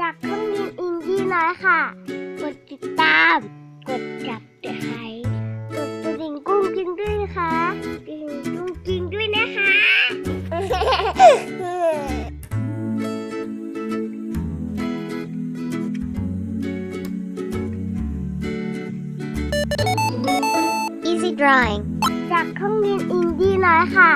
จากเครื่องบินอินดี้น้อยค่ะ กดติดตาม กดจับเดี๋ยวใครกดกระดิ่งกุ้งกิ้งด้วยนะคะกระดิ่งกุ้งกิ้งด้วยนะคะ Easy Drawing จากเครื่องบินอินดี้น้อยค่ะ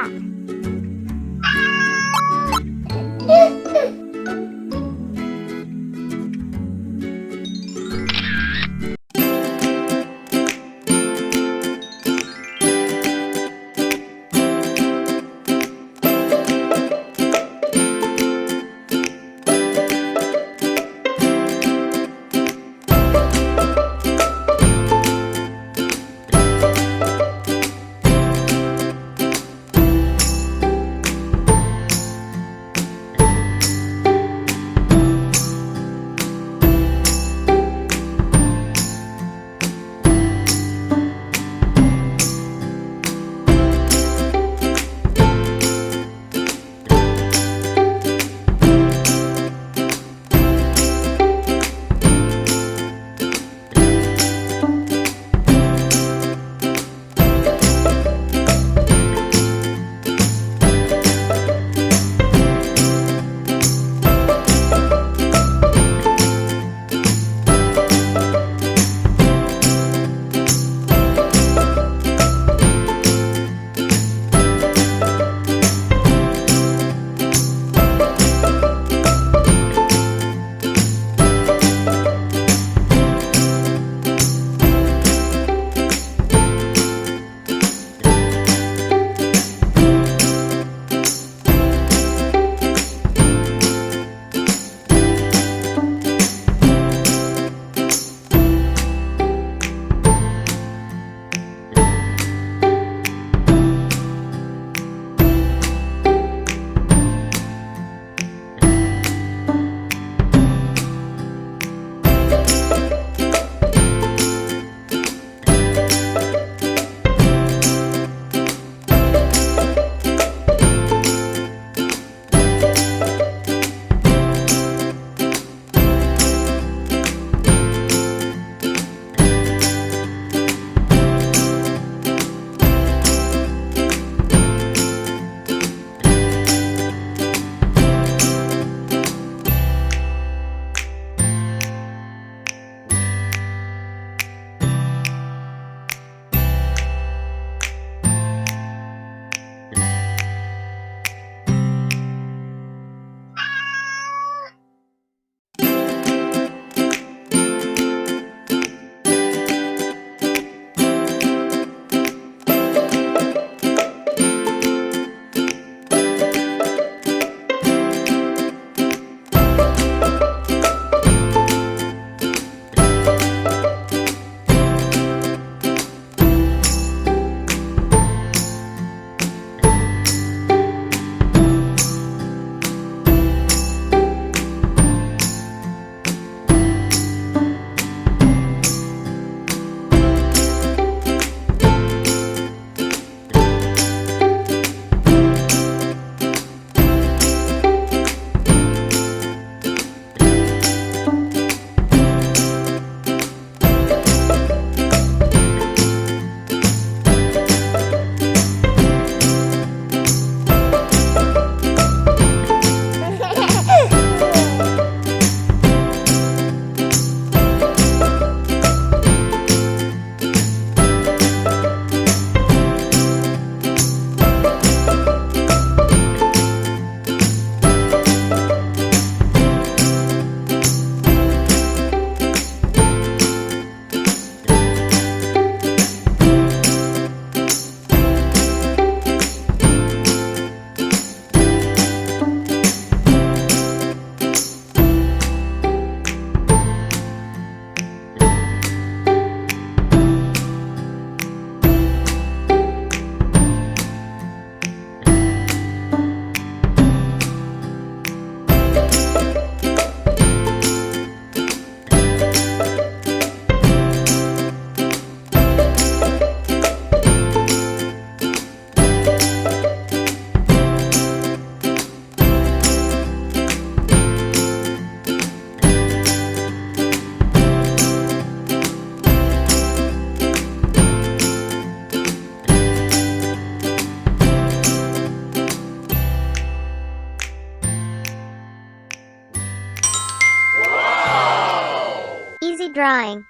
drawing..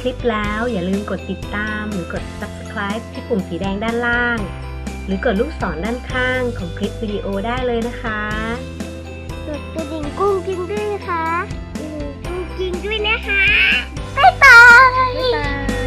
คลิปแล้ว อย่าลืมกดติดตามหรือกด subscribe ที่ปุ่มสีแดงด้านล่าง หรือกดลูกศรด้านข้างของคลิปวิดีโอได้เลยนะคะจุดกระดิ่งกุ้งกิ้งด้วยนะคะกุ้งกิ้งด้วยนะคะบ๊ายบาย บ๊ายบาย